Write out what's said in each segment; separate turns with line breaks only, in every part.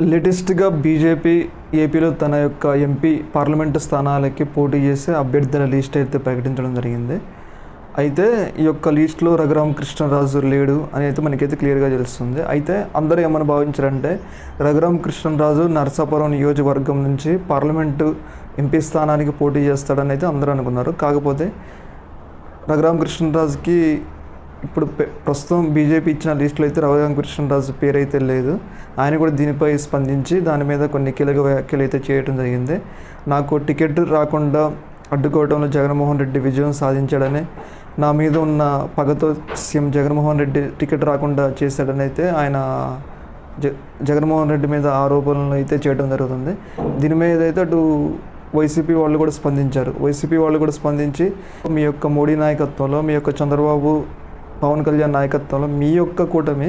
లేటెస్ట్గా బీజేపీ ఏపీలో తన యొక్క ఎంపీ పార్లమెంటు స్థానాలకి పోటీ చేసే అభ్యర్థుల లిస్ట్ అయితే ప్రకటించడం జరిగింది. అయితే ఈ యొక్క లిస్ట్లో రఘురామ కృష్ణరాజు లేడు అని అయితే మనకైతే క్లియర్గా తెలుస్తుంది. అయితే అందరూ ఏమని భావించారంటే రఘురామ కృష్ణరాజు నరసాపురం నియోజకవర్గం నుంచి పార్లమెంటు ఎంపీ స్థానానికి పోటీ చేస్తాడని అయితే అందరూ అనుకున్నారు. కాకపోతే రఘురామ కృష్ణరాజుకి ఇప్పుడు ప్రస్తుతం బీజేపీ ఇచ్చిన లిస్టులో అయితే రఘురామ కృష్ణరాజు పేరు అయితే లేదు. ఆయన కూడా దీనిపై స్పందించి దాని మీద కొన్ని కీలక వ్యాఖ్యలు అయితే చేయడం జరిగింది. నాకు టికెట్ రాకుండా అడ్డుకోవడంలో జగన్మోహన్ రెడ్డి విజయం సాధించాడని నా మీద ఉన్న పగతో సీఎం జగన్మోహన్ రెడ్డి టికెట్ రాకుండా చేశాడని అయితే ఆయన జ జగన్మోహన్ రెడ్డి మీద ఆరోపణలు అయితే చేయడం జరుగుతుంది. దీని మీద అయితే అటు వైసీపీ వాళ్ళు కూడా స్పందించారు. వైసీపీ వాళ్ళు కూడా స్పందించి మీ యొక్క మోడీ నాయకత్వంలో మీ యొక్క చంద్రబాబు పవన్ కళ్యాణ్ నాయకత్వంలో మీ యొక్క కూటమి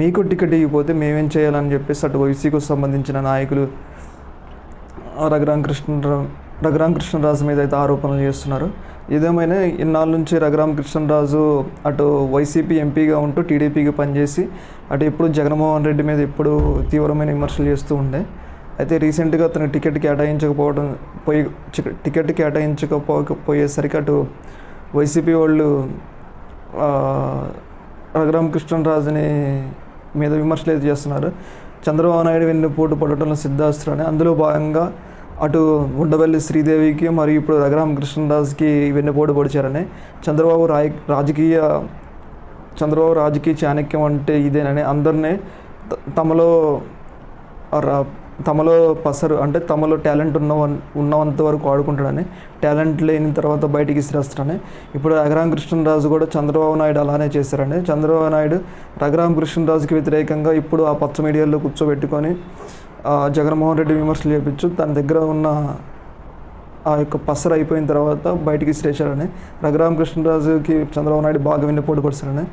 మీకు టికెట్ ఇవ్వకపోతే మేమేం చేయాలని చెప్పేసి అటు వైసీకి సంబంధించిన నాయకులు రఘురామ కృష్ణ రఘురామ కృష్ణరాజు మీద అయితే ఆరోపణలు చేస్తున్నారు. ఇదేమైనా ఇన్నాళ్ళ నుంచి రఘురామ కృష్ణరాజు అటు వైసీపీ ఎంపీగా ఉంటూ టీడీపీకి పనిచేసి అటు ఎప్పుడు జగన్మోహన్ రెడ్డి మీద ఎప్పుడు తీవ్రమైన విమర్శలు చేస్తూ ఉండే. అయితే రీసెంట్గా అతను టికెట్ కేటాయించకపోవడం పోయి టికెట్ కేటాయించకపోకపోయేసరికి అటు వైసీపీ వాళ్ళు రఘురామకృష్ణరాజుని మీద విమర్శలు అయితే చేస్తున్నారు. చంద్రబాబు నాయుడు వెన్ను పోటు పడటంలో సిద్ధాస్త్రని అందులో భాగంగా అటు ఉండవల్లి శ్రీదేవికి మరియు ఇప్పుడు రఘురామకృష్ణరాజుకి వెన్నుపోటు పొడిచారని. చంద్రబాబు రాయ రాజకీయ చంద్రబాబు రాజకీయ చాణక్యం అంటే ఇదేనని అందరినీ తమలో తమలో పసరు అంటే తమలో టాలెంట్ ఉన్న ఉన్నంత వరకు ఆడుకుంటాడని టాలెంట్ లేని తర్వాత బయటికి ఇసిరేస్తాడని. ఇప్పుడు రఘురామ కృష్ణరాజు కూడా చంద్రబాబు నాయుడు అలానే చేశారని చంద్రబాబు నాయుడు రఘురామ కృష్ణరాజుకి వ్యతిరేకంగా ఇప్పుడు ఆ పచ్చ మీడియాలో కూర్చోబెట్టుకొని ఆ, జగన్మోహన్ రెడ్డి విమర్శలు చేపించు తన దగ్గర ఉన్న ఆ యొక్క పసర అయిపోయిన తర్వాత బయటికి ఇసిరేశారని రఘురామ కృష్ణరాజుకి చంద్రబాబు నాయుడు బాగా వెన్నుపోటు పడుతున్నారని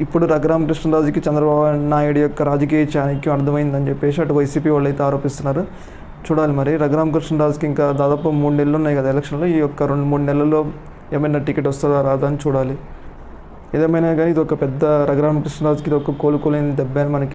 ఇప్పుడు రఘురామ కృష్ణరాజుకి చంద్రబాబు నాయుడు యొక్క రాజకీయ చాణక్యం అర్థమైందని చెప్పేసి అటు వైసీపీ వాళ్ళు అయితే ఆరోపిస్తున్నారు. చూడాలి మరి. రఘురామ కృష్ణరాజుకి ఇంకా దాదాపు మూడు నెలలు ఉన్నాయి కదా ఎలక్షన్లో. ఈ యొక్క రెండు మూడు నెలల్లో ఏమైనా టికెట్ వస్తుందా రాదా అని చూడాలి. ఏదేమైనా కానీ ఇది ఒక పెద్ద రఘురామ కృష్ణరాజుకి ఇది ఒక కోలుకోలేని దెబ్బ అని మనకి